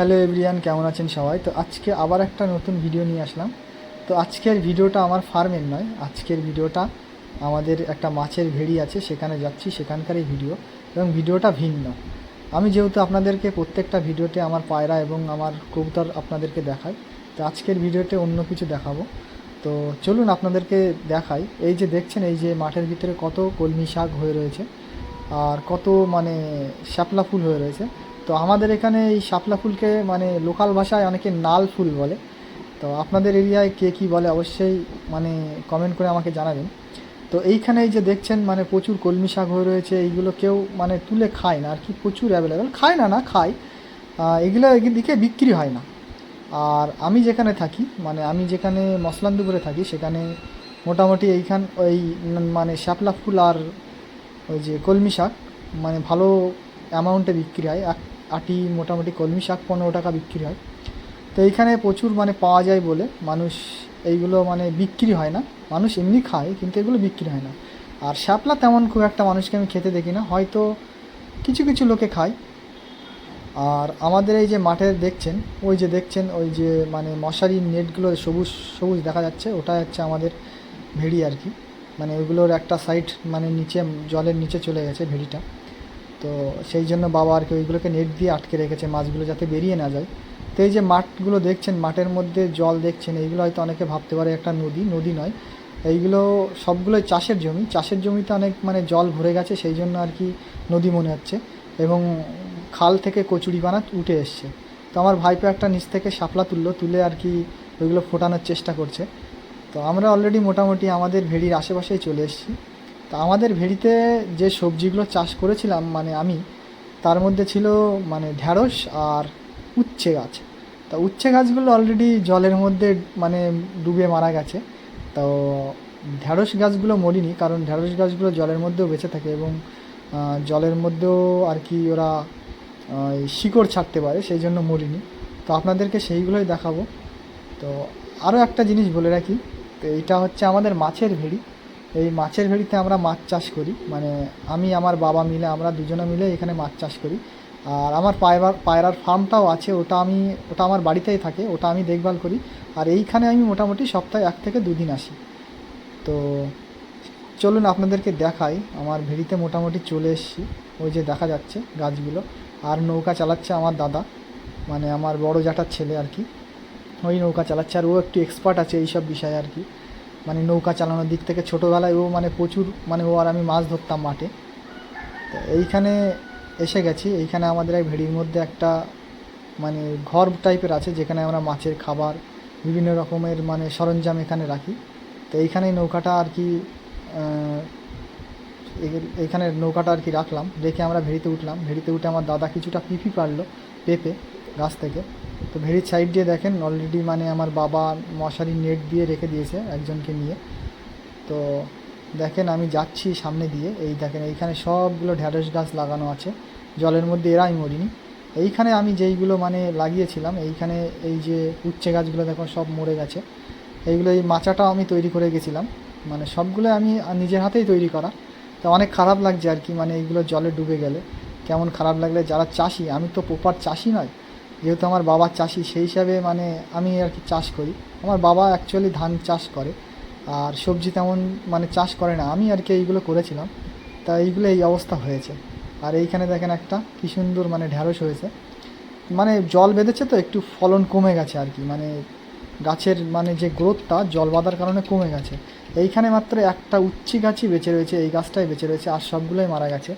Hello everyone, কেমন আছেন সবাই? তো আজকে আবার একটা নতুন ভিডিও নিয়ে আসলাম। তো আজকের ভিডিওটা আমার ফার্মের নয়, আজকের ভিডিওটা আমাদের একটা মাছের ভেড়ি আছে, সেখানে যাচ্ছি, সেখানকারই ভিডিও। এবং ভিডিওটা ভিন্ন। আমি যেহেতু আপনাদেরকে প্রত্যেকটা ভিডিওতে আমার পায়রা এবং আমার কবুতর আপনাদেরকে দেখাই, তো আজকের ভিডিওতে অন্য কিছু দেখাবো। তো চলুন আপনাদেরকে দেখাই। এই যে দেখছেন, এই যে মাঠের ভিতরে কত কলমি শাক হয়ে রয়েছে, আর কত মানে শাপলা ফুল হয়ে রয়েছে। তো আমাদের এখানে এই শাপলা ফুলকে মানে লোকাল ভাষায় অনেকে নাল ফুল বলে। তো আপনাদের এরিয়ায় কে কী বলে অবশ্যই মানে কমেন্ট করে আমাকে জানাবেন। তো এইখানে যে দেখছেন মানে প্রচুর কলমি শাক হয়ে রয়েছে, এইগুলো কেউ মানে তুলে খায় না, আর কি প্রচুর অ্যাভেলেবেল খায় না না খায়। এগুলো এদিকে বিক্রি হয় না। আর আমি যেখানে থাকি মানে আমি যেখানে মসলান্দুপুরে থাকি, সেখানে মোটামুটি এইখান ওই মানে শাপলা ফুল আর ওই যে কলমি শাক মানে ভালো অ্যামাউন্টে বিক্রি হয়। এক আটি মোটামুটি কলমি শাক পনেরো টাকা বিক্রি হয়। তো এইখানে প্রচুর মানে পাওয়া যায় বলে মানুষ এইগুলো মানে বিক্রি হয় না। মানুষ এমনি খায় কিন্তু এগুলো বিক্রি হয় না। আর শ্যাপলা তেমন খুব একটা মানুষকে আমি খেতে দেখি না। হয়তো কিছু কিছু লোকে খায়। আর আমাদের এই যে মাঠে দেখছেন, ওই যে দেখছেন, ওই যে মানে মশারির নেটগুলো সবুজ সবুজ দেখা যাচ্ছে ওটা হচ্ছে আমাদের ভেড়ি আর কি। মানে ওইগুলোর একটা সাইড মানে নিচে, জলের নিচে চলে গেছে ভেড়িটা। তো সেই জন্য বাবা আর কি ওইগুলোকে নেট দিয়ে আটকে রেখেছে, মাছগুলো যাতে বেরিয়ে না যায়। তো এই যে মাঠগুলো দেখছেন, মাঠের মধ্যে জল দেখছেন, এইগুলো হয়তো অনেকে ভাবতে পারে একটা নদী নদী নয়। এইগুলো সবগুলোই চাষের জমি। চাষের জমিতে অনেক মানে জল ভরে গেছে, সেই জন্য আর কি নদী মনে হচ্ছে। এবং খাল থেকে কচুরি বানা উঠে এসছে। তো আমার ভাইপো একটা নিচ থেকে শাপলা তুললো, তুলে আর কি ওইগুলো ফোটানোর চেষ্টা করছে। তো আমরা অলরেডি মোটামুটি আমাদের ভেড়ির আশেপাশেই চলে এসেছি। তো আমাদের ভেড়িতে যে সবজিগুলো চাষ করেছিলাম মানে আমি, তার মধ্যে ছিল মানে ঢ্যাঁড়স আর উচ্ছে গাছ। তা উচ্ছে গাছগুলো অলরেডি জলের মধ্যে মানে ডুবে মারা গেছে। তো ঢ্যাঁড়স গাছগুলো মরিনি, কারণ ঢ্যাঁড়স গাছগুলো জলের মধ্যেও বেঁচে থাকে এবং জলের মধ্যেও আর কি ওরা শিকড় ছাড়তে পারে, সেই জন্য মরিনি। তো আপনাদেরকে সেইগুলোই দেখাবো। তো আরও একটা জিনিস বলে রাখি, তো এইটা হচ্ছে আমাদের মাছের ভেড়ি। এই মাছের ভেড়িতে আমরা মাছ চাষ করি। মানে আমি, আমার বাবা মিলে, আমরা দুজনে মিলে এখানে মাছ চাষ করি। আর আমার পায়রার পায়রার ফার্মটাও আছে, ওটা আমি, ওটা আমার বাড়িতেই থাকে, ওটা আমি দেখভাল করি। আর এইখানে আমি মোটামুটি সপ্তাহে এক থেকে দুদিন আসি। তো চলুন আপনাদেরকে দেখাই, আমার ভেড়িতে মোটামুটি চলে এসেছি। ওই যে দেখা যাচ্ছে গাছগুলো। আর নৌকা চালাচ্ছে আমার দাদা মানে আমার বড় জ্যাঠার ছেলে আর কি। ওই নৌকা চালাচ্ছে, আর ও একটু এক্সপার্ট আছে এইসব বিষয়ে আর কি। মানে নৌকা চালানোর দিক থেকে ছোটোবেলায় ও মানে প্রচুর মানে ও আর আমি মাছ ধরতাম মাঠে। তো এইখানে এসে গেছি। এইখানে আমাদের এক ভেড়ির মধ্যে একটা মানে ঘর টাইপের আছে, যেখানে আমরা মাছের খাবার, বিভিন্ন রকমের মানে সরঞ্জাম এখানে রাখি। তো এইখানেই নৌকাটা আর কি এই- এইখানে নৌকাটা আর কি রাখলাম। রেখে আমরা ভেড়িতে উঠলাম। ভেড়িতে উঠে আমার দাদা কিছুটা পিপি পারল পেঁপে। গাছ থেকে। তো ভেড়ির সাইড দিয়ে দেখেন অলরেডি মানে আমার বাবা মশারি নেট দিয়ে রেখে দিয়েছে একজনকে নিয়ে। তো দেখেন আমি যাচ্ছি সামনে দিয়ে, এই দেখেন এইখানে সবগুলো ঢ্যাঁড়স গাছ লাগানো আছে, জলের মধ্যে এরাই মরিনি। এইখানে আমি যেইগুলো মানে লাগিয়েছিলাম, এইখানে এই যে উচ্ছে গাছগুলো দেখো সব মরে গেছে। এইগুলো এই মাচাটাও আমি তৈরি করে গেছিলাম মানে সবগুলো আমি নিজের হাতেই তৈরি করা। তো অনেক খারাপ লাগছে আর কি মানে এইগুলো জলে ডুবে গেলে। কেমন খারাপ লাগলে যারা চাষি, আমি তো প্রপার চাষি নয় যেহেতু আমার বাবা চাষি, সেই হিসাবে মানে আমি আর কি চাষ করি। আমার বাবা অ্যাকচুয়ালি ধান চাষ করে, আর সবজি তেমন মানে চাষ করে না। আমি আর কি এইগুলো করেছিলাম। তা এইগুলো এই অবস্থা হয়েছে। আর এইখানে দেখেন একটা, কী সুন্দর মানে ঢ্যাঁড়স হয়েছে। মানে জল বেঁধেছে তো, একটু ফলন কমে গেছে আর কি। মানে গাছের মানে যে গ্রোথটা, জল বাঁধার কারণে কমে গেছে। এইখানে মাত্র একটা উচ্ছি গাছই বেঁচে রয়েছে, এই গাছটাই বেঁচে রয়েছে, আর সবগুলোই মারা গেছে।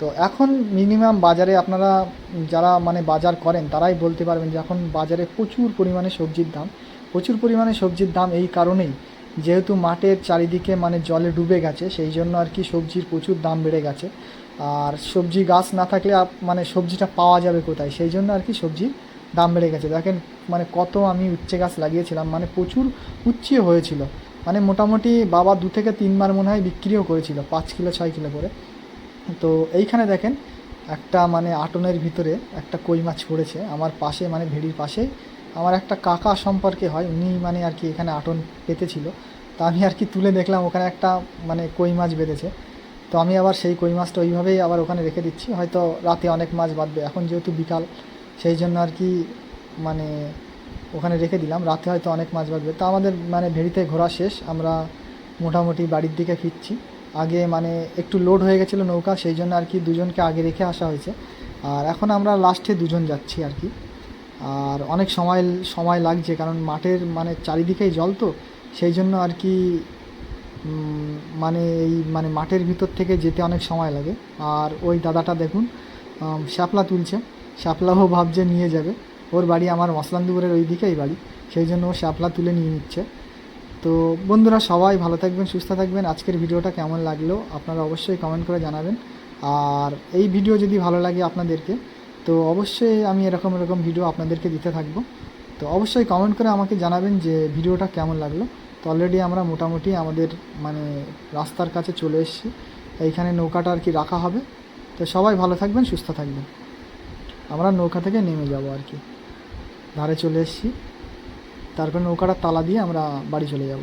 তো এখন মিনিমাম বাজারে আপনারা যারা মানে বাজার করেন, তারাই বলতে পারবেন যে এখন বাজারে প্রচুর পরিমাণে সবজির দাম। প্রচুর পরিমাণে সবজির দাম এই কারণেই, যেহেতু মাঠের চারিদিকে মানে জলে ডুবে গেছে, সেই জন্য আর কি সবজির প্রচুর দাম বেড়ে গেছে। আর সবজি গাছ না থাকলে মানে সবজিটা পাওয়া যাবে কোথায়? সেই জন্য আর কি সবজির দাম বেড়ে গেছে। দেখেন মানে কত আমি উচ্ছে গাছ লাগিয়েছিলাম মানে প্রচুর উচ্ছেও হয়েছিল। মানে মোটামুটি বাবা দু থেকে তিনবার মনে হয় বিক্রিও করেছিল, পাঁচ কিলো, ছয় কিলো করে। তো এইখানে দেখেন, একটা মানে আটনের ভিতরে একটা কই মাছ পড়েছে। আমার পাশে মানে ভেড়ির পাশে। আমার একটা কাকা সম্পর্কে হয়, উনি মানে আর কি এখানে আটন পেতেছিল। তা আমি আর কি তুলে দেখলাম, ওখানে একটা মানে কই মাছ বেঁধেছে। তো আমি আবার সেই কই মাছটা ওইভাবেই আবার ওখানে রেখে দিচ্ছি। হয়তো রাতে অনেক মাছ বাঁধবে। এখন যেহেতু বিকাল, সেই জন্য আর কি মানে ওখানে রেখে দিলাম। রাতে হয়তো অনেক মাছ বাঁধবে। তা আমাদের মানে ভেড়িতে ঘোরা শেষ। আমরা মোটামুটি বাড়ির দিকে ফিরছি। আগে মানে একটু লোড হয়ে গেছিল নৌকা, সেই জন্য আর কি দুজনকে আগে রেখে আসা হয়েছে। আর এখন আমরা লাস্টে দুজন যাচ্ছি আর কি। আর অনেক সময় সময় লাগছে, কারণ মাঠের মানে চারিদিকেই জল তো, সেই জন্য আর কি মানে এই মানে মাঠের ভিতর থেকে যেতে অনেক সময় লাগে। আর ওই দাদাটা দেখুন শ্যাপলা তুলছে। শ্যাপলাও ভাবছে নিয়ে যাবে। ওর বাড়ি আমার মসলান্দুপুরের ওই দিকেই বাড়ি। সেই জন্য ও শ্যাপলা তুলে নিয়ে নিচ্ছে। তো বন্ধুরা, সবাই ভালো থাকবেন, সুস্থ থাকবেন। আজকের ভিডিওটা কেমন লাগল আপনারা অবশ্যই কমেন্ট করে জানাবেন। আর এই ভিডিও যদি ভালো লাগে আপনাদেরকে, তো অবশ্যই আমি এরকম এরকম ভিডিও আপনাদেরকে দিতে থাকব। তো অবশ্যই কমেন্ট করে আমাকে জানাবেন যে ভিডিওটা কেমন লাগল। তো অলরেডি আমরা মোটামুটি আমাদের মানে রাস্তার কাছে চলে এসেছি। এইখানে নৌকাটা আর কি রাখা হবে। তো সবাই ভালো থাকবেন, সুস্থ থাকবেন। আমরা নৌকা থেকে নেমে যাব আর কি। ধারে চলে এসেছি। তারপর নৌকাটা তালা দিয়ে আমরা বাড়ি চলে যাব।